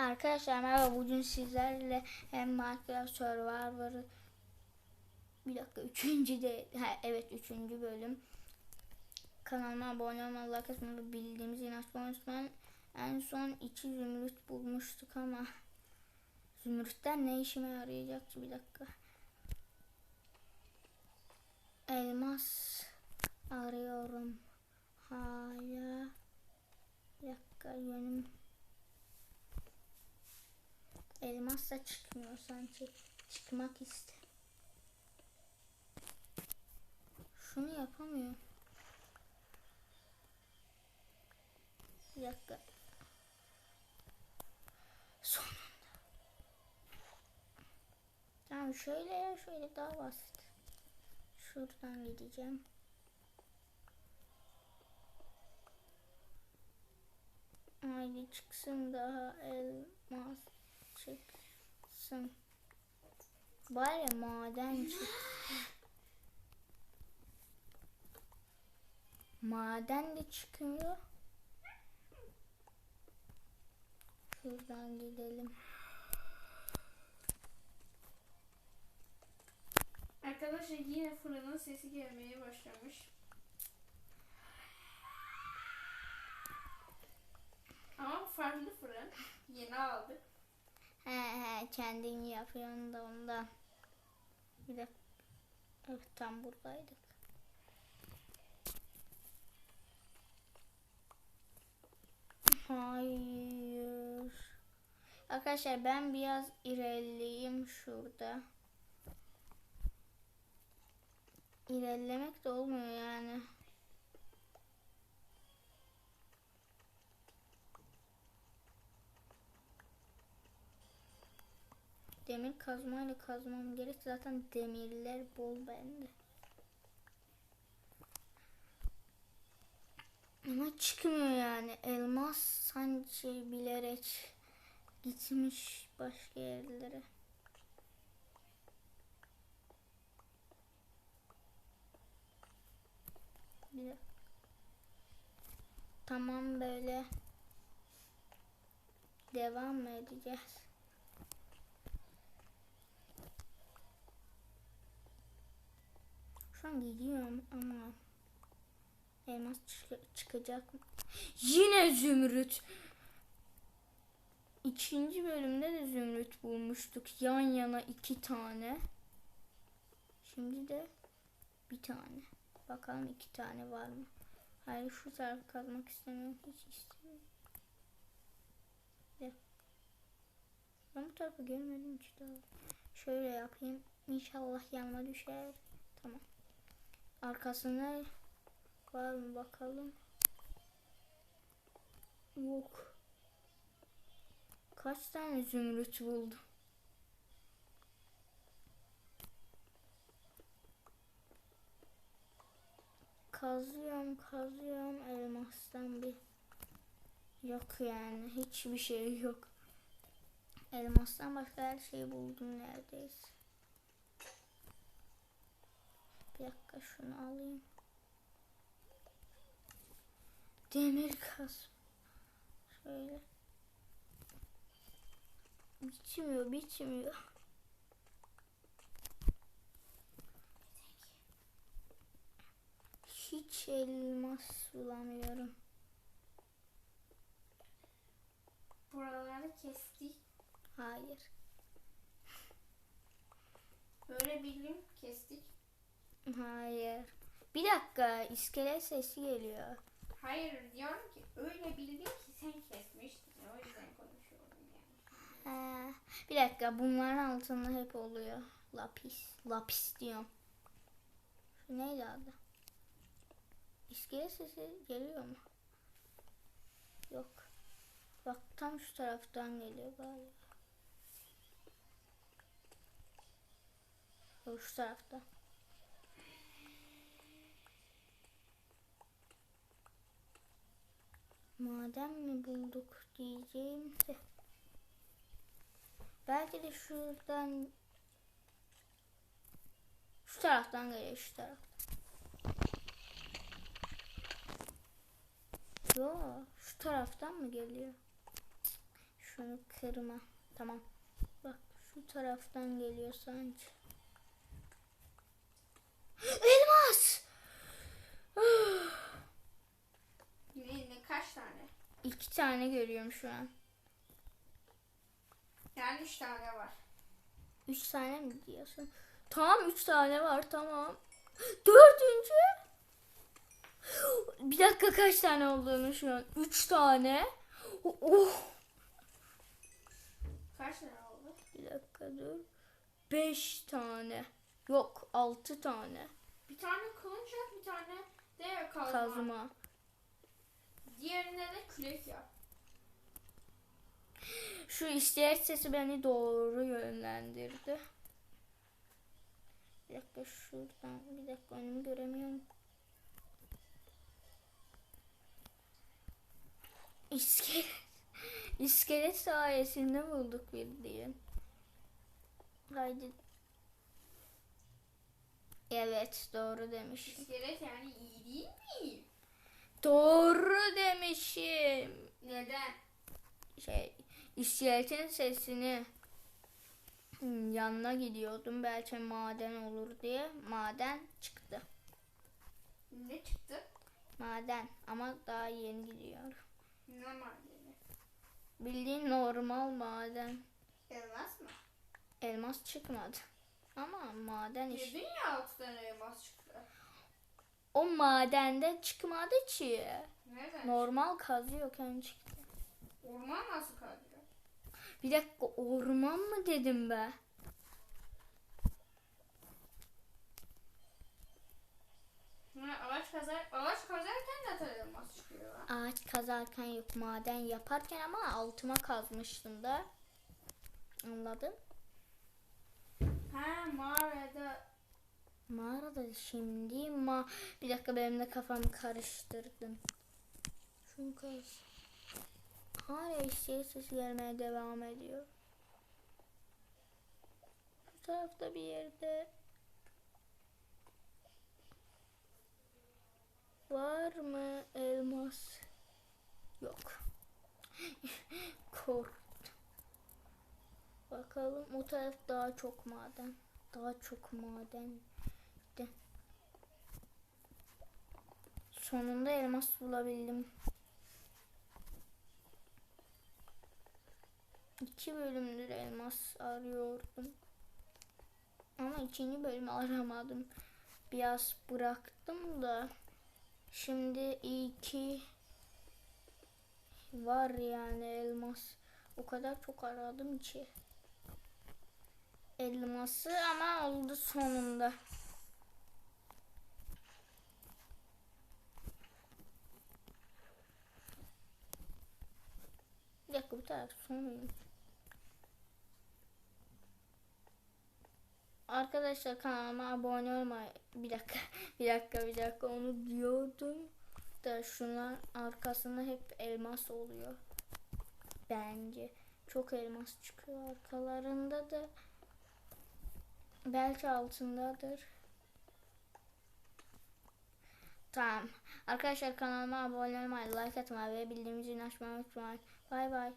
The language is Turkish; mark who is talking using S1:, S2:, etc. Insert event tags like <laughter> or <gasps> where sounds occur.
S1: Arkadaşlar merhaba. Bugün sizlerle hem Minecraft Survivor'ı bir dakika üçüncü de ha, evet üçüncü bölüm. Kanalıma abone olmayı like atmayı bildiğimiz inanç unutmayın. En son iki zümrüt bulmuştuk ama zümrütler ne işime yarayacak bir dakika. Elmas arıyorum. Hala bir dakika yönüm Elmas da çıkmıyor sanki. Çıkmak iste. Şunu yapamıyor. Bir dakika. Sonunda. Tamam şöyle ya şöyle daha basit. Şuradan gideceğim. Haydi çıksın daha elmas çıksın. Bari maden çık. Maden de çıkmıyor. Şuradan gidelim.
S2: Arkadaşlar yine fırının sesi gelmeye başlamış. Ama farklı fırın. Yeni aldık.
S1: He he kendin yapıyorsun da ondan. Bir de evet tam buradaydık. Hayır. Arkadaşlar ben biraz ilerleyeyim şurada. İlerlemek de olmuyor yani. Demir kazmayla kazmam gerek. Zaten demirler bol bende. Ama çıkmıyor yani. Elmas sanki bilerek gitmiş başka yerlere. Bir. Tamam böyle devam edeceğiz? Şu an gidiyorum ama elmas çık- çıkacak mı? Yine zümrüt. İkinci bölümde de zümrüt bulmuştuk. Yan yana iki tane. Şimdi de bir tane. Bakalım iki tane var mı? Hayır şu tarafı kazmak istemiyorum. Hiç istemiyorum. Ben bu tarafı görmedim ki daha. Şöyle yapayım. İnşallah yanıma düşer. Tamam. Arkasına var mı bakalım. Yok. Kaç tane zümrüt buldum? Kazıyorum kazıyorum elmastan bir yok yani hiçbir şey yok. Elmastan başka her şeyi buldum neredeyse. Bir dakika şunu alayım. Demir kaz. Şöyle. Bitmiyor, bitmiyor. Hiç elmas bulamıyorum.
S2: Buraları kestik.
S1: Hayır.
S2: Böyle bildim kestik.
S1: Hayır. Bir dakika, iskelet sesi geliyor.
S2: Hayır diyorum ki öyle bildim ki sen kesmiştin. O yüzden konuşuyorum yani.
S1: Ha, bir dakika, bunların altında hep oluyor. Lapis. Lapis diyorum. Şu neydi adı? İskelet sesi geliyor mu? Yok. Bak tam şu taraftan geliyor galiba. Şu tarafta. Maden mi bulduk diyeceğim de. Belki de şuradan şu taraftan geliyor şu taraf. Yo şu taraftan mı geliyor? Şunu kırma. Tamam. Bak şu taraftan geliyor sanki. <gasps> Elmas!
S2: Ne, ne kaç tane?
S1: İki tane görüyorum şu an.
S2: Yani üç tane var.
S1: Üç tane mi diyorsun? Tamam üç tane var tamam. Dördüncü. Bir dakika kaç tane olduğunu şu an. Üç tane. Oh.
S2: Kaç tane oldu?
S1: Bir dakika dur. Beş tane. Yok altı tane.
S2: Bir tane kılıç yap, bir tane de kazma.
S1: Kazma.
S2: Diğerine de kürek yap.
S1: Şu işaret sesi beni doğru yönlendirdi. Bir dakika şuradan. Bir dakika önümü göremiyorum. İskelet. <laughs> İskelet sayesinde bulduk bildiğin. Haydi. Evet doğru demişim.
S2: İskelet yani iyi değil mi?
S1: Doğru demişim.
S2: Neden?
S1: şey iskeletin sesini hmm, yanına gidiyordum belki maden olur diye maden çıktı
S2: Ne çıktı?
S1: maden ama daha yeni gidiyor
S2: Ne madeni?
S1: bildiğin normal maden
S2: Elmas mı?
S1: elmas çıkmadı ama maden iş
S2: Dedin ya altı tane elmas çıktı.
S1: O madende çıkmadı ki
S2: Nereden?
S1: normal kazıyorken çıktı
S2: Orman nasıl kazıyor?
S1: bir dakika orman mı dedim be
S2: Ha, ağaç kazar, ağaç kazarken de elmas çıkıyor.
S1: ağaç kazarken yok maden yaparken ama altıma kazmıştım da anladın
S2: Ha mağarada
S1: Mağarada şimdi ma bir dakika benim de kafamı karıştırdım. Kaz. Hala eşeğe sesi gelmeye devam ediyor. Bu tarafta bir yerde var mı elmas? Yok. <laughs> Korktum. Bakalım o taraf daha çok maden. Daha çok maden. Sonunda elmas bulabildim. İki bölümdür elmas arıyordum. Ama ikinci bölümü aramadım. Biraz bıraktım da. Şimdi iyi ki var yani elmas. O kadar çok aradım ki. Elması ama oldu sonunda. Bir dakika sonuymuş. Arkadaşlar kanalıma abone olmayı bir dakika <laughs> bir dakika bir dakika onu diyordum da şunlar arkasında hep elmas oluyor. Bence çok elmas çıkıyor arkalarında da. Belki altındadır. Tamam. Arkadaşlar kanalıma abone olmayı like atmayı ve bildiğim zilini açmayı unutmayın. Bay bay